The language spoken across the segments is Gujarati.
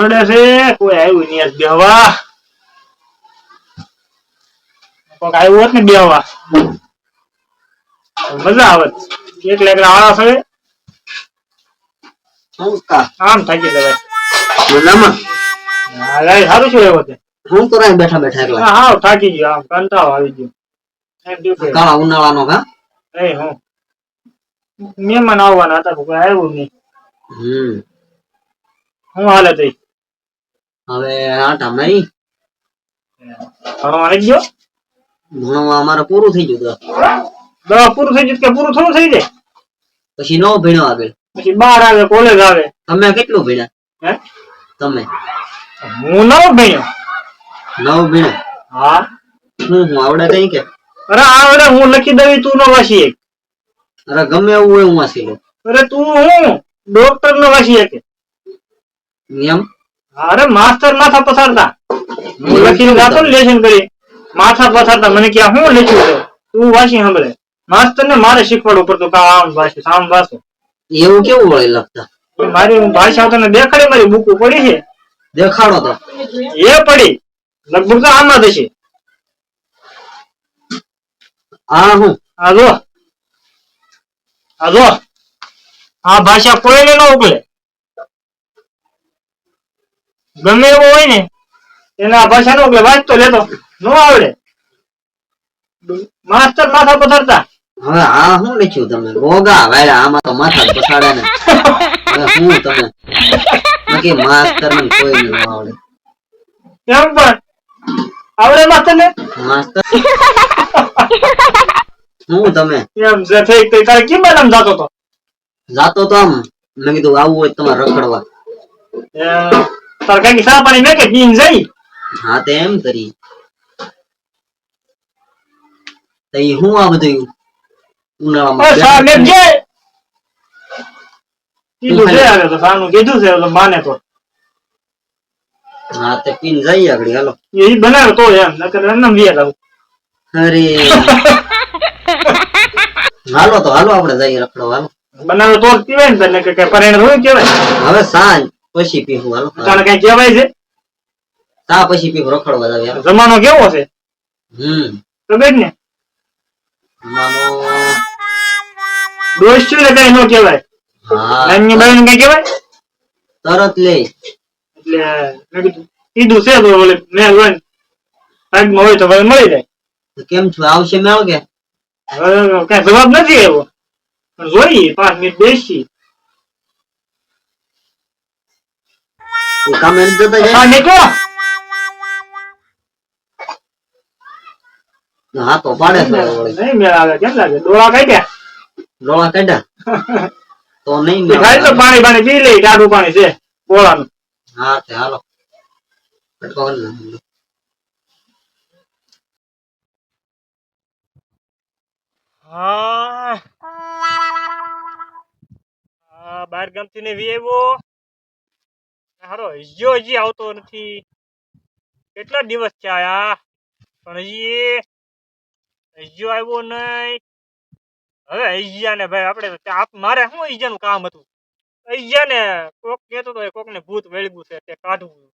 સડે છે. કોઈ આવ્યું નહીં બેહવા. કોક આવ્યું હોત ને બેહવા. મજા આવત એક લેકડા હું કા? આમ થાકી જવાય. મજામાં હા સારું શું એવો હું તો બેઠા બેઠા એકલા. હા થાકી ગયો. આમ કંટાળો આવી ગયો. કાળા ઉનાળાનો કા? એ હું. મહેમાન આવવાના હતા કોઈ આવ્યું નહીં. હમ. હું હાલે તઈ. હવે આટા મારી ભણવા નથી ગયો ભણવા અમારે પૂરું થઈ ગયું દવા પૂરું થઈ ગયું કે પૂરું થોડું થઈ જાય? પછી નવ ભણ્યો આગળ? પછી બાર આવે કોલેજ આવે. તમે કેટલું ભણ્યા? હે? તમે? હું નવ ભણ્યો. નવ ભણ્યો? હા. હું હું આવડે કઈ કે. અરે આવડે હું લખી દઉં તું નો વાસી એક. અરે ગમે એવું હોય હું વાસી લઉં. અરે તું હું ડોક્ટર નો વાસી એક એમ? અરે માસ્ટર માથા પસારતા. હું લખીને જાતો ને લેશન કરી. માથા પસારતા. મને ક્યાં હું લખ્યું છે? તું વાંચી સાંભળે. માસ્ટર ને મારે શીખવાડવું પડતું કા આમ વાસી આમ વાંચું એવું કેવું હોય લખતા? મારી હું ભાષા તને દેખાડી મારી બુક પડી છે. દેખાડો તો. એ પડી. લગભગ તો આમાં થશે આ હું? આ જો. આ જો. આ ભાષા કોઈને ન ઉકલે ગમે એવો હોય ને એના આ ભાષા ન ઉકલે વાંચતો લેતો નો આવડે. માસ્ટર માથા પથારતા. હવે આ શું લખ્યું તમે? રોગા વાયડા આમાં તો માથા પથાડે ને. હવે હું તમે? નક્કી માસ્ટર ને કોઈ ન આવડે. કેમ પણ. આવડે માસ્ટર ને માસ્તર? હું તમે? એમ જે થઈ તે તારે કેમ આમ જાતો તો? જાતો તો આમ. મેં કીધું આવું હોય તમારે રખડવા. એ, તારે કઈ સા પાણી મેં કે પીને જઈ. હા તે એમ કરી. તઈ હું આ બધું ઉનાળામાં સાહેબ સા જે કીધું છે હવે તો સાનું કીધું છે તો માને તો. હા તે પીને જઈએ આગળ હાલો. એ બનાવે તો એમ નકર એમને વિયા લાવું અરે. હાલો તો હાલો આપણે જઈએ હાલો. બનાવે તો જ ને તને કે પરિણામ હોય કેવાય હવે સાંજ. પછી પીવું હાલો. તને કઈ કહેવાય છે? તા પછી પીવું રખડવા જાવ યાર જમાનો કેવો છે? હમ. બેન ને? જમાનો દોષ ને કઈ ન કહેવાય. હા. એમની બહેન કઈ કહેવાય? તરત લે. એટલે મેં કીધું કીધું છે તો ઓલે મેં હોય ને ભાગમાં હોય તો ભાઈ મળી જાય. તો કેમ છો? આવશે મેળ કે કઈ જવાબ નથી આવ્યો. પણ જોઈએ પાંચ મિનિટ બેસી એ કામે જતા જાય નીકળો હા તો પાડે છે નહીં મેળ કેમ લાગે ડોળા કાઢ્યા ડોળા કાઢ્યા તો નહીં મેળ તો પાણી પાણી પી લે ટાઢું પાણી છે ગોળાનું હા તે હાલો કટકો કરી નાખો. હા હા બાર ગામથી ને વી આવ્યો હારો હજ્યો હજી આવતો નથી. કેટલા દિવસ થયા? પણ હજી હજ્યો આવ્યો નહીં. હવે હૈયા ને ભાઈ આપણે મારે શું હૈયા નું કામ હતું? અહીંયા ને કોક કહેતો તો કોક ને ભૂત વેળવું છે તે કાઢવું.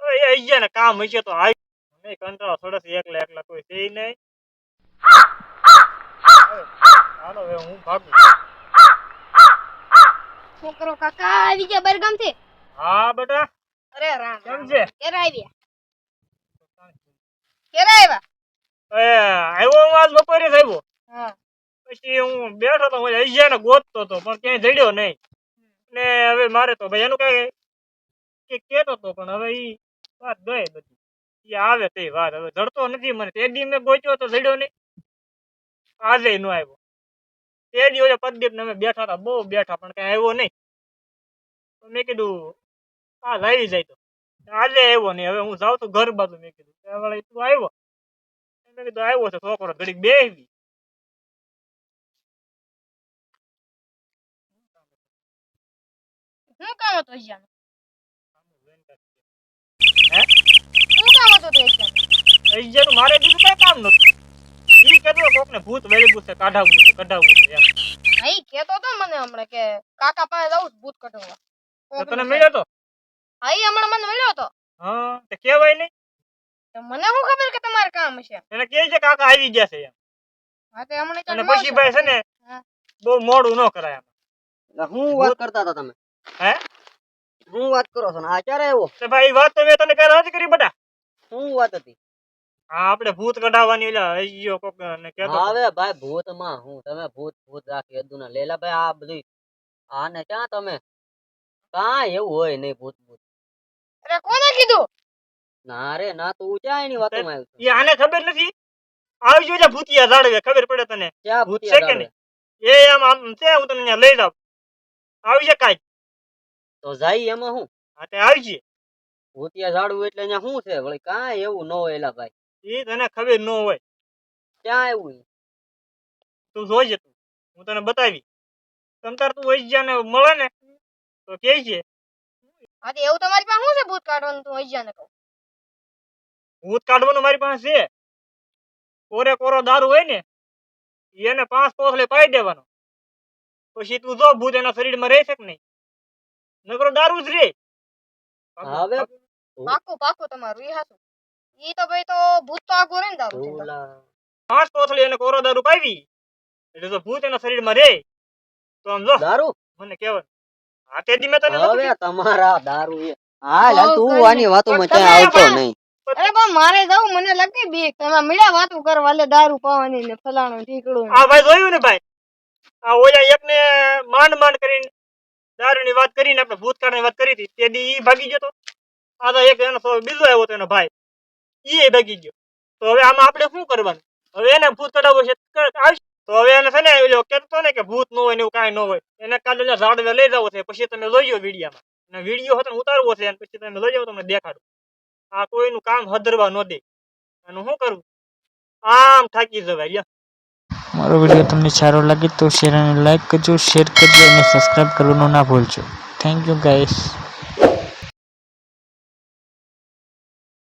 હવે એ હૈયા ને કામ હશે તો આવી નહીં કંટાળો થોડો એકલા એકલા કોઈ છે નહીં. હાલો, હવે હું ભાગું. છોકરો કાકા? આવી ગયા બરગામથી હા બેટા. અરે રામ સમજે કેરા આવ્યા કેરા આવ્યા એ આવ્યો હું આજ બપોરે જ હા. પછી હું બેઠો તો અહીંયા ને ગોતતો તો પણ ક્યાંય જડ્યો નહીં. ને હવે મારે તો ભાઈ એનું કઈ કે કેતો તો પણ હવે ઈ વાત ગઈ બધી. ઈ આવે તે વાત હવે જડતો નથી મને. તે દી મેં ગોચ્યો તો જડ્યો નહીં. આજે નો આવ્યો તે દિવસે પદદીપ ને અમે બેઠા હતા બહુ બેઠા પણ કઈ આવ્યો નહીં. મેં કીધું આ લઈ જાય તો. આજે આવ્યો ને હવે હું જાઉં તો ઘર બાજુ મેં કીધું. ત્યાં તું આવ્યો. મેં કીધું આવ્યો છે છોકરો ઘડીક બેસી શું કામ હતું અજ્જાનું હે? શું કામ હતો તે મારે બીજું કઈ કામ નતું ઈ કેટલો કોક ને ભૂત વેળગું છે કાઢાવવું છે કઢાવવું છે એમ. નહીં કેતો તો મને હમણાં કે કાકા પાસે જાઉં ભૂત કઢવા તને મળ્યો તો? હા ઈ હમણાં મને મળ્યો હતો. હા તે કેવાય નહીં. તો મને શું ખબર કે તમારે કામ છે? એને કે છે કાકા આવી ગયા છે એમ. હા તે હમણાં અને પછી ભાઈ છે ને બહુ મોડું ન કરાય એમ એટલે હું વાત કરતા હતા તમે? હે? હું વાત કરો છો ને? આ ક્યારે આવ્યો? તો ભાઈ વાત તો મેં તને કઈ નથી કરી બટા. શું વાત હતી? હા આપણે ભૂત કઢાવવાની એટલે હૈયો કોક ને હતો. હવે ભાઈ ભૂતમાં હું તમે ભૂત ભૂત રાખી હદુ ના લેલા ભાઈ આ બધું આને ક્યાં તમે? કાંઈ એવું હોય નહીં ભૂત ભૂત. અરે કોને કીધું? ના રે ના તું ક્યાં એની વાતોમાં આવ્યો એ આને ખબર નથી? આવજો એટલે ભૂતિયા જાળવે ખબર પડે તને? ક્યાં ભૂત છે કે? એ આમ આમ છે હું તને લઈ જાવ આવી જાય કાંઈ તો જાય એમાં હું? હા તે આવી જઈએ. ભૂતિયા ઝાડવું એટલે અહીંયા શું છે? વળી કાંઈ એવું ન હોય એલા ભાઈ. એ તને ખબર ન હોય. ક્યાં એવું તું જોઈજે તું. હું તને બતાવી. તમ તાર તું વહી જ્યાં ને મળે ને તો કે છે હા તે એવું તમારી પાસે શું છે ભૂત કાઢવાનું તું હજી ને કહું? ભૂત કાઢવાનું મારી પાસે છે? કોરે કોરો દારૂ હોય ને ઈ એને પાંચ કોથળે પાઈ દેવાનો. પછી તું જો ભૂત એના શરીરમાં રહી શકે નહીં? નકરો દારૂ જ રે. હવે પાકું. પાકું તમારું એ હાસું ઈ તો ભાઈ તો ભૂત તો આખું રે ને દારૂ. પાંચ કોથળી એને કોરો દારૂ પાવી એટલે જો ભૂત એના શરીરમાં રે. તો આમ જો. દારૂ? મને કહેવાનું. હા તે દી મેં તને હવે તમારા દારૂ એ. હા લા બહુ તું આની વાતોમાં પણ ક્યાં આવતો નહીં. અરે પણ મારે જવું મને લાગતી બીક તમે મળ્યા વાતું કરવા લે દારૂ પાવાની ને ફલાણું ઢીકડું ને. આ ભાઈ જોયું ને ભાઈ? આ ઓલા એકને માંડ માંડ કરીને દારૂની વાત કરીને આપણે ભૂતકાળની વાત કરી હતી. તે દી ઈ ભાગી ગયો તો? આ તો એક એનો સો- બીજો આવ્યો તો એનો ભાઈ. ઈ ભાગી ગયો. તો હવે આમાં આપણે શું કરવાનું? હવે એને ભૂત કઢાવવો છે. આવશે. તો હવે એને છે ને ઓલો કહેતો ને કે ભૂત ન હોય ને એવું કાંઈ ન હોય, એને કાલે ઝાડવે લઈ જવો છે, પછી તમે લઈ જાઓ વિડીયામાં. અને વીડિયો હતો ઉતારવો છે, અને પછી તમે લઈ જાઓ, તમને દેખાડું. આ કોઈનું કામ હદરવા ન દે. અને શું કરવું? આમ થાકી જવાય, લ્યા. મારો વીડિયો તમને સારો લાગે તો શેર અને લાઈક કરજો શેર કરજો અને સબસ્ક્રાઈબ કરવાનું ના ભૂલજો. Thank you guys